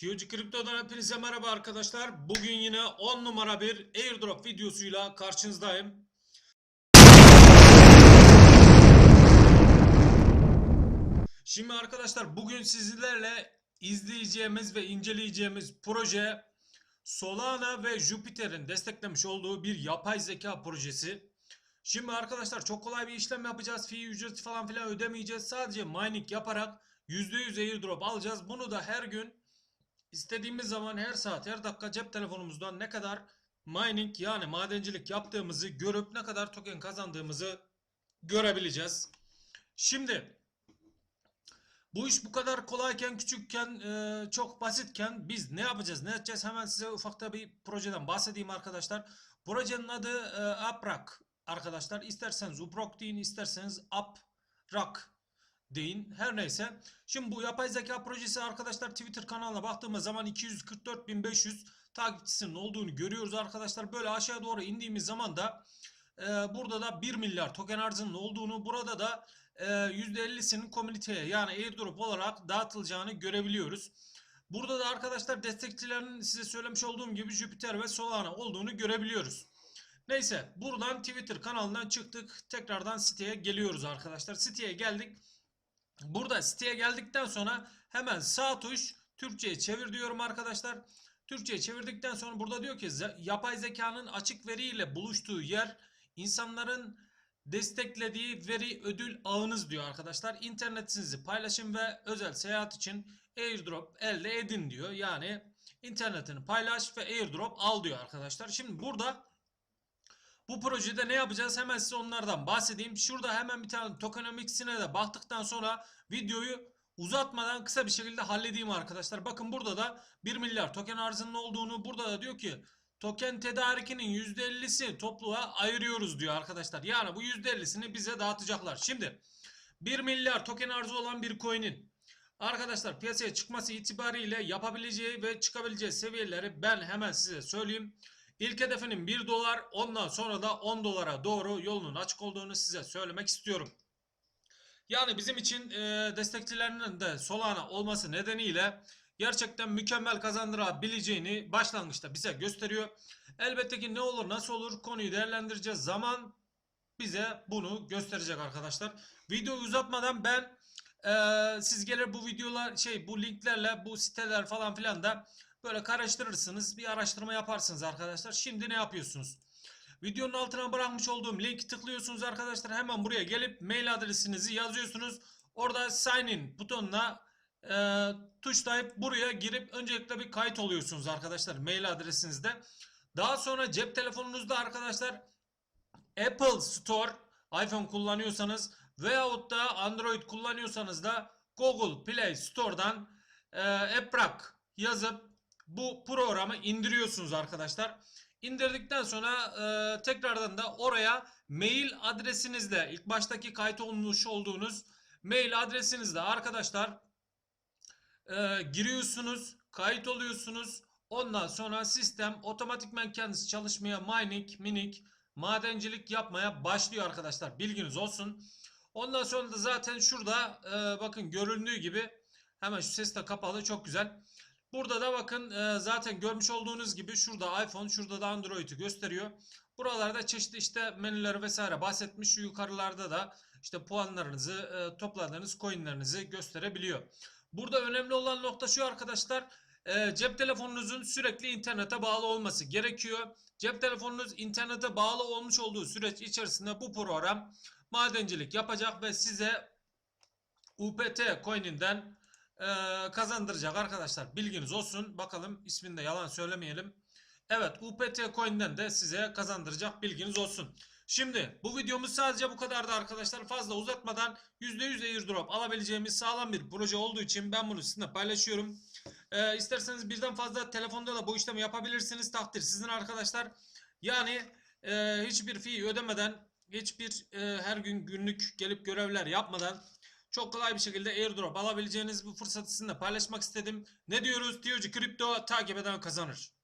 Tiyocu Kripto'dan hepinize merhaba arkadaşlar. Bugün yine 10 numara bir airdrop videosuyla karşınızdayım. Şimdi arkadaşlar bugün sizlerle izleyeceğimiz ve inceleyeceğimiz proje Solana ve Jupyter'in desteklemiş olduğu bir yapay zeka projesi. Şimdi arkadaşlar çok kolay bir işlem yapacağız. Fee ücreti falan filan ödemeyeceğiz. Sadece mining yaparak %100 airdrop alacağız. Bunu da her gün istediğimiz zaman her saat her dakika cep telefonumuzdan ne kadar mining yani madencilik yaptığımızı görüp ne kadar token kazandığımızı görebileceğiz. Şimdi bu iş bu kadar kolayken, küçükken, e, çok basitken biz ne yapacağız, ne edeceğiz? Hemen size ufakta bir projeden bahsedeyim arkadaşlar. Projenin adı e, Uprak arkadaşlar. İsterseniz Uprok deyin, isterseniz Uprak deyin. Her neyse. Şimdi bu yapay zeka projesi arkadaşlar Twitter kanalına baktığımız zaman 244.500 takipçisinin olduğunu görüyoruz arkadaşlar. Böyle aşağı doğru indiğimiz zaman da e, burada da 1 milyar token arzının olduğunu, burada da e, %50'sinin komüniteye yani airdrop olarak dağıtılacağını görebiliyoruz. Burada da arkadaşlar destekçilerinin size söylemiş olduğum gibi Jupyter ve Solana olduğunu görebiliyoruz. Neyse buradan Twitter kanalından çıktık. Tekrardan siteye geliyoruz arkadaşlar. Siteye geldik. Burada siteye geldikten sonra hemen sağ tuş Türkçe'ye çevir diyorum arkadaşlar. Türkçe'ye çevirdikten sonra burada diyor ki yapay zekanın açık veriyle buluştuğu yer insanların desteklediği veri ödül ağınız diyor arkadaşlar. İnternetinizi paylaşın ve özel seyahat için airdrop elde edin diyor. Yani internetini paylaş ve airdrop al diyor arkadaşlar. Şimdi burada bu projede ne yapacağız? Hemen size onlardan bahsedeyim. Şurada hemen bir tane tokenomics'ine de baktıktan sonra videoyu uzatmadan kısa bir şekilde halledeyim arkadaşlar. Bakın burada da 1 milyar token arzının olduğunu burada da diyor ki token tedarikinin %50'si topluğa ayırıyoruz diyor arkadaşlar. Yani bu %50'sini bize dağıtacaklar. Şimdi 1 milyar token arzı olan bir coin'in arkadaşlar piyasaya çıkması itibariyle yapabileceği ve çıkabileceği seviyeleri ben hemen size söyleyeyim. İlk hedefinin 1 dolar ondan sonra da 10 dolara doğru yolunun açık olduğunu size söylemek istiyorum. Yani bizim için e, destekçilerinin de Solana olması nedeniyle gerçekten mükemmel kazandırabileceğini başlangıçta bize gösteriyor. Elbette ki ne olur nasıl olur konuyu değerlendireceğiz. Zaman bize bunu gösterecek arkadaşlar. Videoyu uzatmadan ben e, siz gelir bu videolar şey bu linklerle bu siteler falan filan da böyle karıştırırsınız. Bir araştırma yaparsınız arkadaşlar. Şimdi ne yapıyorsunuz? Videonun altına bırakmış olduğum linki tıklıyorsunuz arkadaşlar. Hemen buraya gelip mail adresinizi yazıyorsunuz. Orada sign in butonuna e, tuşlayıp buraya girip öncelikle bir kayıt oluyorsunuz arkadaşlar mail adresinizde. Daha sonra cep telefonunuzda arkadaşlar Apple Store iPhone kullanıyorsanız veyahut da Android kullanıyorsanız da Google Play Store'dan e, Apprak yazıp bu programı indiriyorsunuz arkadaşlar. İndirdikten sonra e, tekrardan da oraya mail adresinizle ilk baştaki kayıt olmuş olduğunuz mail adresinizle arkadaşlar e, giriyorsunuz, kayıt oluyorsunuz. Ondan sonra sistem otomatikmen kendisi çalışmaya mining, mining, madencilik yapmaya başlıyor arkadaşlar. Bilginiz olsun. Ondan sonra da zaten şurada e, bakın göründüğü gibi hemen şu ses de kapalı çok güzel. Burada da bakın e, zaten görmüş olduğunuz gibi şurada iPhone, şurada da Android'i gösteriyor. Buralarda çeşitli işte menüleri vesaire bahsetmiş. Yukarılarda da işte puanlarınızı, e, topladığınız coinlerinizi gösterebiliyor. Burada önemli olan nokta şu arkadaşlar. e, cep telefonunuzun sürekli internete bağlı olması gerekiyor. Cep telefonunuz internete bağlı olmuş olduğu süreç içerisinde bu program madencilik yapacak ve size UPT coin'inden e, kazandıracak arkadaşlar. Bilginiz olsun. Bakalım isminde yalan söylemeyelim. Evet UPT coin'den de size kazandıracak bilginiz olsun. Şimdi bu videomuz sadece bu kadardı arkadaşlar. Fazla uzatmadan %100 airdrop alabileceğimiz sağlam bir proje olduğu için ben bunu sizinle paylaşıyorum. Ee, isterseniz birden fazla telefonda da bu işlemi yapabilirsiniz. Takdir sizin arkadaşlar. Yani e, hiçbir fee ödemeden, hiçbir e, her gün günlük gelip görevler yapmadan çok kolay bir şekilde airdrop alabileceğiniz bu fırsatı sizinle paylaşmak istedim. Ne diyoruz? Diyocu Kripto takip eden kazanır.